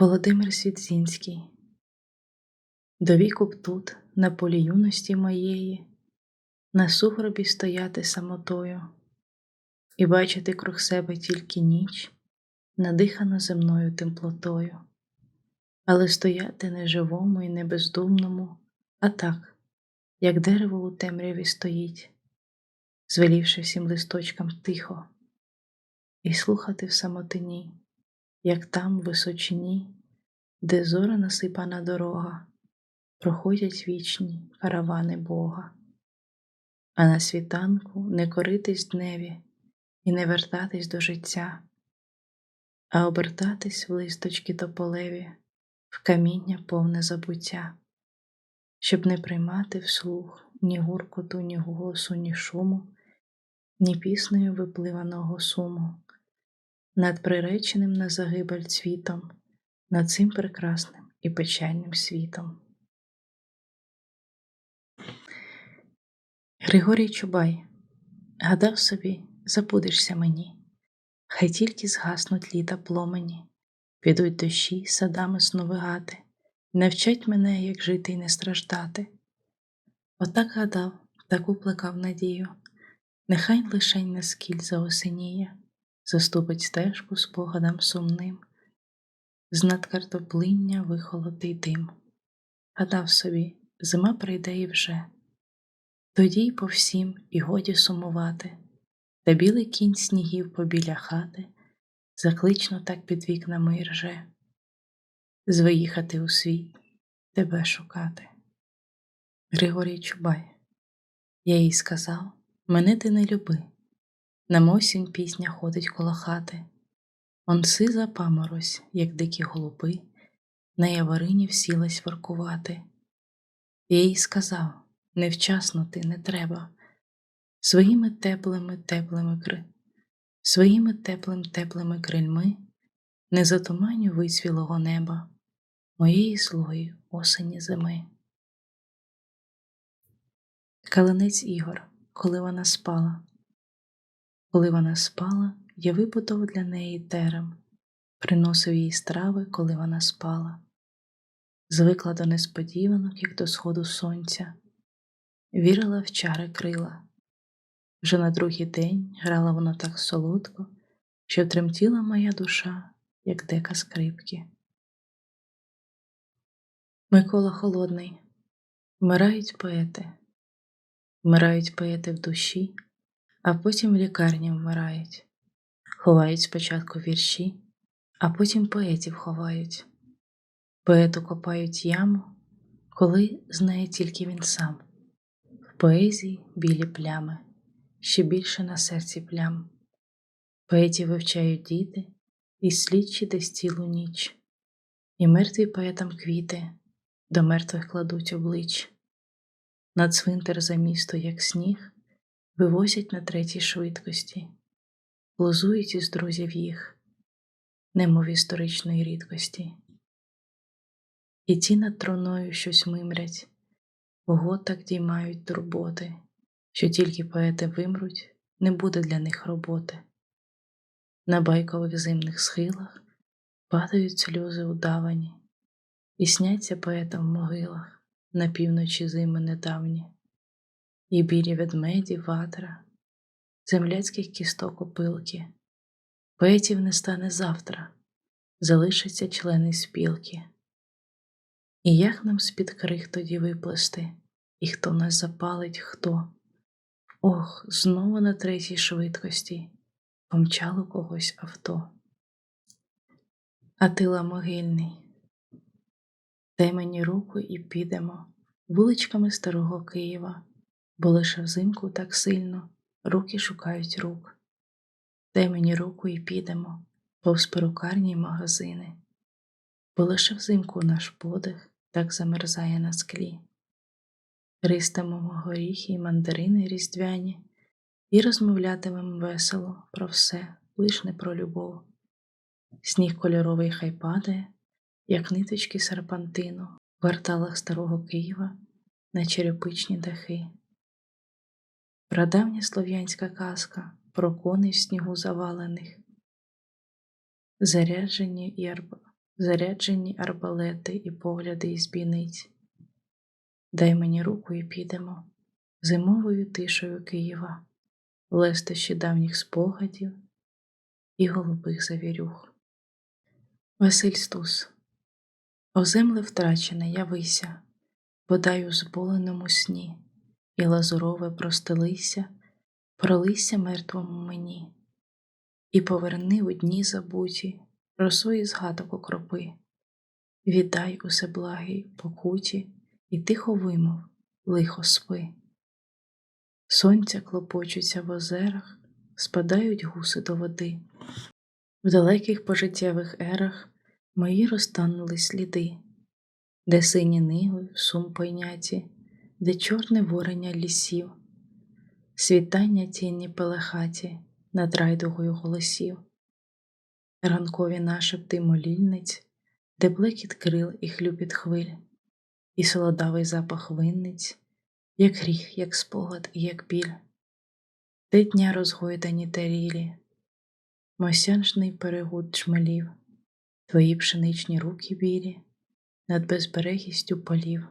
Володимир Свідзінський До віку б тут, на полі юності моєї, на сугробі стояти самотою і бачити круг себе тільки ніч, надихану земною темплотою, але стояти не живому і не бездумному, а так, як дерево у темряві стоїть, звелівши всім листочкам тихо, і слухати в самотині як там, в височині, де зора насипана дорога, проходять вічні каравани Бога, а на світанку не коритись дневі і не вертатись до життя, а обертатись в листочки тополеві, в каміння повне забуття, щоб не приймати вслух ні гуркоту, ні голосу, ні шуму, ні піснею випливаного суму над приреченим на загибель цвітом, над цим прекрасним і печальним світом. Григорій Чубай гадав собі, забудешся мені, хай тільки згаснуть літа пломені, підуть дощі садами сновигати, навчать мене, як жити й не страждати. Отак гадав, таку плекав надію, нехай лишень на скіль заосеніє заступить стежку спогадам сумним, з над картоплиння вихолотий дим. Гадав собі, зима прийде і вже, тоді й по всім і годі сумувати, та білий кінь снігів побіля хати, заклично так під вікнами й рже, звиїхати у світ, тебе шукати. Григорій Чубай, я їй сказав, мене ти не люби. Нам осінь пісня ходить коло хати, Он сиза паморозь, як дикі голуби, на яварині всілась воркувати. Я їй сказав невчасно ти не треба, своїми теплими, теплими кри, своїми теплим, теплими крильми не затуманю вицвілого неба, моєї злої осені зими. Калинець Ігор, коли вона спала. Коли вона спала, я вибудов для неї терем, приносив їй страви, коли вона спала, звикла до несподіванок, як до сходу сонця, вірила в чари крила. Вже на другий день грала вона так солодко, що тремтіла моя душа, як дека скрипки. Микола Холодний, вмирають поети, вмирають поети в душі а потім в лікарні вмирають, ховають спочатку вірші, а потім поетів ховають, поету копають яму, коли знає тільки він сам, в поезії білі плями, ще більше на серці плям. Поетів вивчають діти і слідчі десь цілу ніч, і мертві поетам квіти до мертвих кладуть облич. На цвинтар за місто, як сніг, вивозять на третій швидкості, лозують із друзів їх, немов історичної рідкості. І ті над троною щось мимрять, кого так діймають турботи, що тільки поети вимруть, не буде для них роботи. На байкових зимних схилах падають сльози удавані, і сняться поетам в могилах на півночі зими недавні і білі ведмеді ватра, земляцьких кісток опилки, поетів не стане завтра, залишаться члени спілки. І як нам з-під крих тоді виплести, і хто нас запалить, хто? Ох, знову на третій швидкості помчало когось авто. Атила могильний, дай мені руку і підемо вуличками старого Києва бо лише взимку так сильно руки шукають рук. Дай мені руку і підемо, повз перукарні й магазини, бо лише взимку наш подих так замерзає на склі. Ристимемо горіхи й мандарини різдвяні, і розмовлятимемо весело про все, лиш не про любов. Сніг кольоровий хай падає, як ниточки серпантину в кварталах старого Києва на черепичні дахи. Прадавня слов'янська казка про коней в снігу завалених, заряджені ярб... заряджені арбалети і погляди із бійниць. Дай мені руку і підемо зимовою тишею Києва, лестощі давніх спогадів і голубих завірюх. Василь Стус О земле втрачене, явися, бодай у зболеному сні, і лазурове простелися, пролися мертвому мені, і поверни у дні забуті росої згадок окропи, віддай усе благій покуті, і тихо вимов, лихо спи. Сонця клопочуться в озерах, спадають гуси до води. В далеких пожиттєвих ерах мої розтанули сліди, де сині ниви сум пойняті, де чорне ворення лісів, світання тіні пелехаті над райдугою голосів, ранкові нашепти молільниць, де блекіт крил і хлюпіт хвиль, і солодавий запах винниць, як гріх, як спогад і як біль, де дня розгойдані тарілі, Мосянжний перегуд чмелів, Твої пшеничні руки білі над безберегістю полів,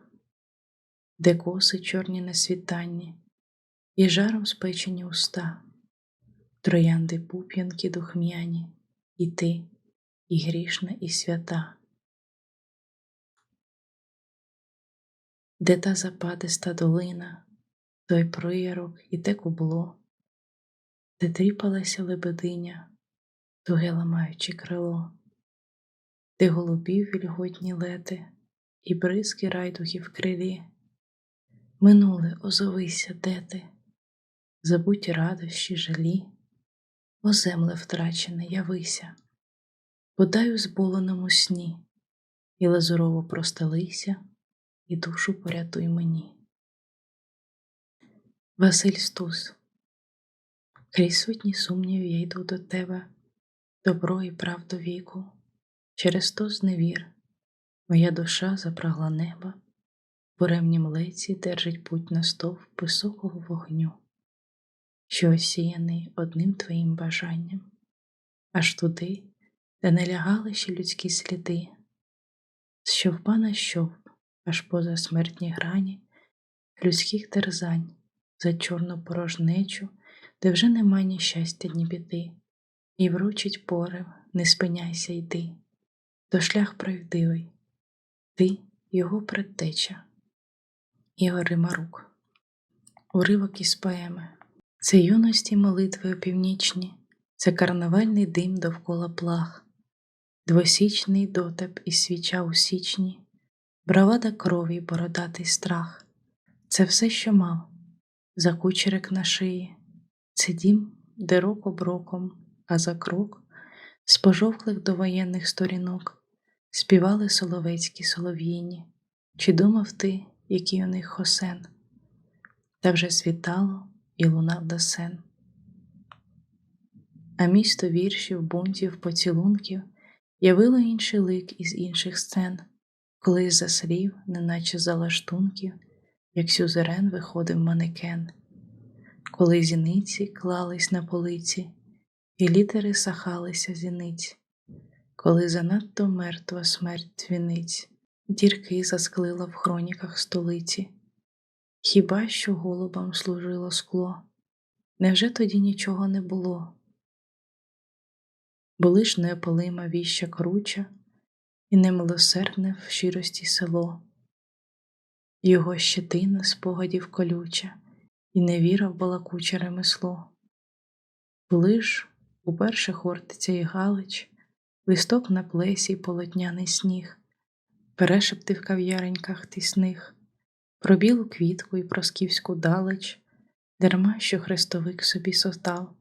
де коси чорні на світанні, і жаром спечені уста, троянди пуп'янки духм'яні, і ти, і грішна, і свята, де та западиста долина, той приярок і те кубло, де тріпалася лебединя туге ламаючи крило, де голубів вільготні лети і бризки райдухів крилі. Минуле, озовися, де ти, забудь радощі, жалі, о земле втрачене, явися, подай у зболеному сні, і лазурово простелися, і душу порятуй мені. Василь Стус. Крізь сотні сумнів я йду до тебе добро і правду віку, через то зневір, моя душа запрагла неба, буремнім леці держить путь на стовп високого вогню, що осіяний одним твоїм бажанням, аж туди, де не лягали ще людські сліди, з щовпа на щовп, аж поза смертні грані людських терзань за чорну порожнечу, де вже нема ні щастя, ні біди. І вручить порив, не спиняйся йди, то шлях правдивий, ти його предтеча, Ігор Римарук, уривок із поеми, це юності молитви опівнічні, це карнавальний дим довкола плах, двосічний дотеп і свіча у січні, бравада крові, бородатий страх, це все, що мав, за кучерик на шиї, це дім, де рок оброком а за крок з пожовклих довоєнних сторінок співали соловецькі солов'їні. Чи думав ти, який у них хосен? Та вже світало і лунав дасен. А місто віршів, бунтів, поцілунків явило інший лик із інших сцен, коли з-за слів, неначе за лаштунків, як сюзерен виходив манекен, коли зіниці клались на полиці, і літери сахалися зіниць, коли занадто мертва смерть твіниць, дірки засклила в хроніках столиці. Хіба що голубам служило скло? Невже тоді нічого не було? Були ж неопалима віща круча і немилосердне в щирості село, його щетина спогадів колюча, і невіра в балакуче ремесло. Були ж Уперше хортиця і Галич, листок на плесі полотняний сніг, перешепти в кав'яреньках тісних, про білу квітку і про скіфську далеч, дарма що хрестовик собі сотав,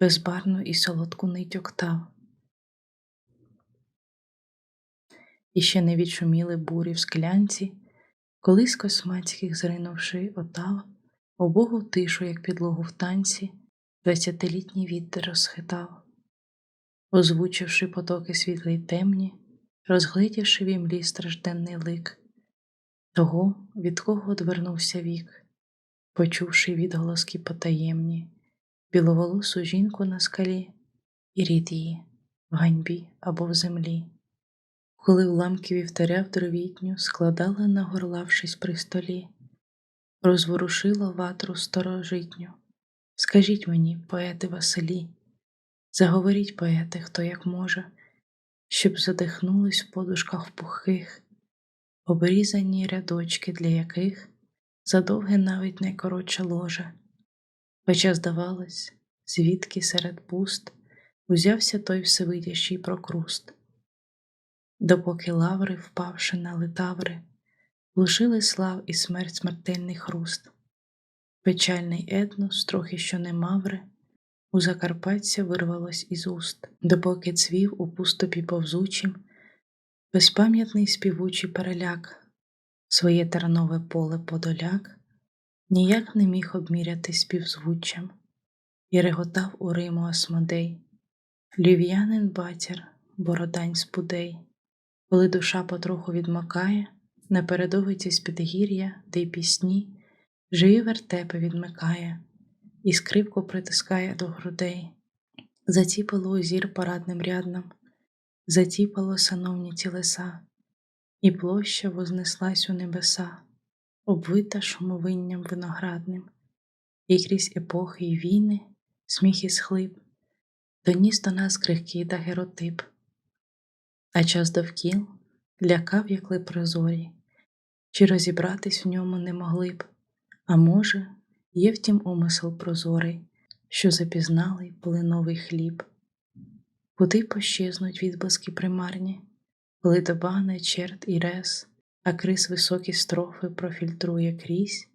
безбарну і солодку нить октав. І ще не відшуміли бурі в склянці, коли з космацьких зринувши отав, обогу тишу, як підлогу в танці. Двадцятилітній вітер розхитав, озвучивши потоки світлі темні, розгледівши в імлі стражденний лик, того, від кого одвернувся вік, почувши відголоски потаємні, біловолосу жінку на скалі і рід її в ганьбі або в землі, коли уламки вівтаря в дровітню складали, нагорлавшись при столі, розворушило ватру сторожитню. Скажіть мені, поети Василі, заговоріть, поети, хто як може, щоб задихнулись в подушках пухих, обрізані рядочки, для яких задовге навіть найкоротше ложе. Хоча, здавалось, звідки серед пуст узявся той всевидящий прокруст, допоки лаври, впавши на литаври, глушили слав і смерть смертельний хруст. Печальний етнос, трохи що не маври, у Закарпаття вирвалось із уст, допоки цвів у пустопі повзучим, безпам'ятний співучий переляк, своє тернове поле подоляк, ніяк не міг обміряти співзвуччям, і реготав у Риму Асмодей, львів'янин батір, бородань спудей, коли душа потроху відмокає, напередовий з підгір'я, де й пісні живі вертепи відмикає і скрипку притискає до грудей, затіпало озір парадним рядном, затіпало сановні тілеса, і площа вознеслась у небеса, обвита шумовинням виноградним, і крізь епохи й війни, сміх і схлип, доніс до нас крихкий дагеротип, а час довкіл лякав, як ли прозорі, чи розібратись в ньому не могли б. А може, є втім умисел прозорий, що запізналий полиновий хліб, куди пощезнуть відблиски примарні, коли доба не черт і рез, а крис високі строфи профільтрує крізь,